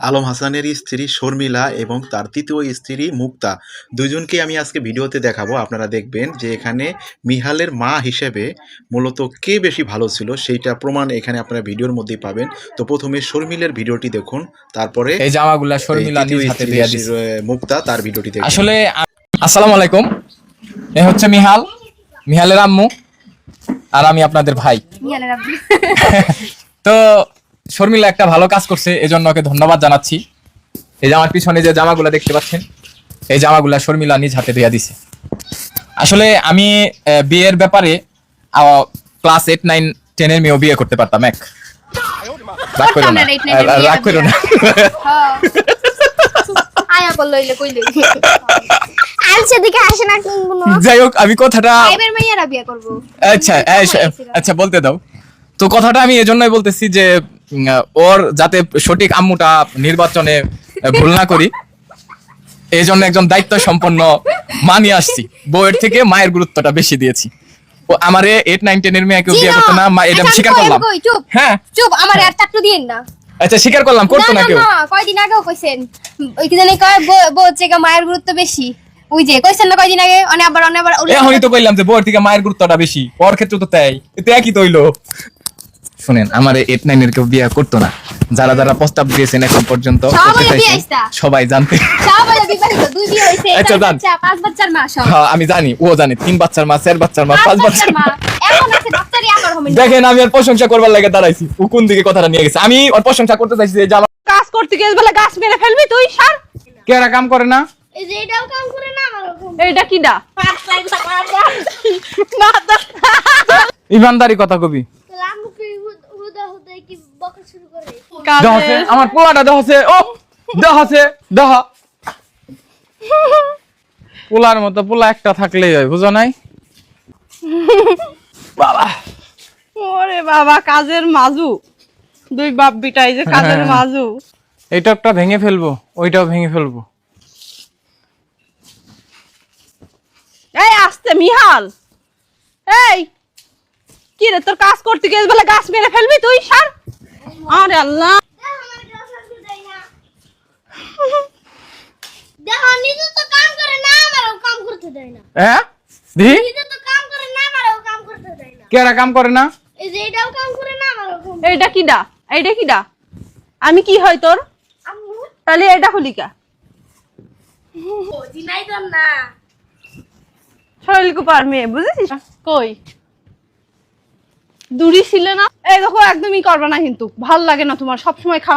আলম হাসানের স্ত্রী শর্মিলা এবং তার তৃতীয় স্ত্রী মুক্তা। দুজনকে আমি আজকে ভিডিওতে দেখাবো। আপনারা দেখবেন যে এখানে মিহালের মা হিসেবে মূলত কে বেশি ভালো ছিল সেইটা প্রমাণ এখানে আপনারা ভিডিওর মধ্যেই পাবেন। তো প্রথমে শর্মিলের ভিডিওটি দেখুন তারপরে এই জামাগুলা শর্মিলা মুক্তা তার ভিডিওটি দেখুন। আসলে আসসালামু আলাইকুম। এ হচ্ছে মিহাল। মিহালের আম্মু। আর আমি আপনাদের ভাই। শর্মিলা একটা ভালো কাজ করছে এজন্য ওকে ধন্যবাদ জানাচ্ছি। এই জামার পিছনে যে জামাগুলা দেখতে পাচ্ছেন এই জামাগুলা শর্মিলা নিজ হাতে দিয়া দিছে। আসলে আমি বিয়ের ব্যাপারে ক্লাস এইট নাইন টেনের মেয়েও বিয়ে করতে পারতাম এক। রাগ করো না। রাগ করো হ্যাঁ। আয়া বলল ইলে কইলে যাই হোক আমি কথাটা এবার মাইয়ারা বিয়ে করব। আচ্ছা আচ্ছা, আচ্ছা বলতে দাও। তো কথাটা আমি এজন্যই বলতেছি যে ওর যাতে সঠিক আম্মুটা নির্বাচনে ভুল না করি এই জন্য একজন দায়িত্ব সম্পন্ন মা নিয়ে আসছি। বউয়ের থেকে মায়ের গুরুত্বটা বেশি দিয়েছি। ও আমারে এইট নাইন টেনের মেয়ে কেউ বিয়ে করতো না মা এটা আমি স্বীকার করলাম। হ্যাঁ? চুপ আমার আর চাকরি দিয়েন না। আচ্ছা স্বীকার করলাম করতো না কেউ। কয়দিন আগেও কইছেন। ওই কি জানি কয় বউ- গিয়ে মায়ের গুরুত্ব বেশি। ওই যে কইছেন না কয়দিন আগে? অনেক আবার অনেক আবার এখনই তো কইলাম যে বউয়ের থেকে মায়ের গুরুত্বটা বেশি। ওর ক্ষেত্রে তো তাই। এতে একই তৈল। শুনেন আমার এইট নাইনের কেউ বিয়ে করতো না। যারা যারা প্রস্তাব দিয়েছেন এখন পর্যন্ত সবাই জানতে আচ্ছা, হ্যাঁ আমি জানি ও জানে তিন বাচ্চার মা চার বাচ্চার মা পাঁচ বাচ্চার মা। মা। এখন আছে ডাক্তারি আমার হবে না। দেখেন আমি ওর প্রশংসা করবার লাগে দাঁড়াইছি ও কোন দিকে কথাটা নিয়ে গেছে? আমি ওর প্রশংসা করতে চাইছি যে আমার কাজ করতে গিয়ে বলে গাছ মেরে ফেলবি তুই সার। কেরা কাম করে না? এই যে এটাও কাম করে না এইটা কি ডা ইমানদারি কথা কবি। কি বকা শুরু করে? দহছে আমার পোলাটা ও দহ। পোলার মতো পোলা একটা থাকলেই হয় বুঝো নাই? বাবা। ওরে বাবা কাজের মাজু। দুই বাপ বিটাই যে কাজের হ্যাঁ। মাজু। এইটা একটা ভেঙে ফেলব ওইটাও ভেঙে ফেলব। এই আসতে মিহাল। এই কি রে তোর কাজ করতে গিয়ে বলে গাছ মেরে ফেলবি তুই? সার। আরে আল্লাহ। আমার গাছ আর দেয় না। দেখো নিজে তো কাম করে না আমারও কাম করতে দেয় না। হ্যাঁ? দি নিজে তো কাম করে না আমারও কাম করতে দেয় না। কেরা কাম করে না? এই যে এটাও কাম করে না আমারও কাম এইটা কি ডা এইটা কি ডা আমি কি হয় তোর? তাহলে এটা হলিকা ও দিনাই তো না। শরীর কুপার মেয়ে বুঝেছিস? কই? দূরি ছিল না? এই দেখো, একদমই করবে না কিন্তু। ভালো লাগে না তোমার, সবসময় খাওয়া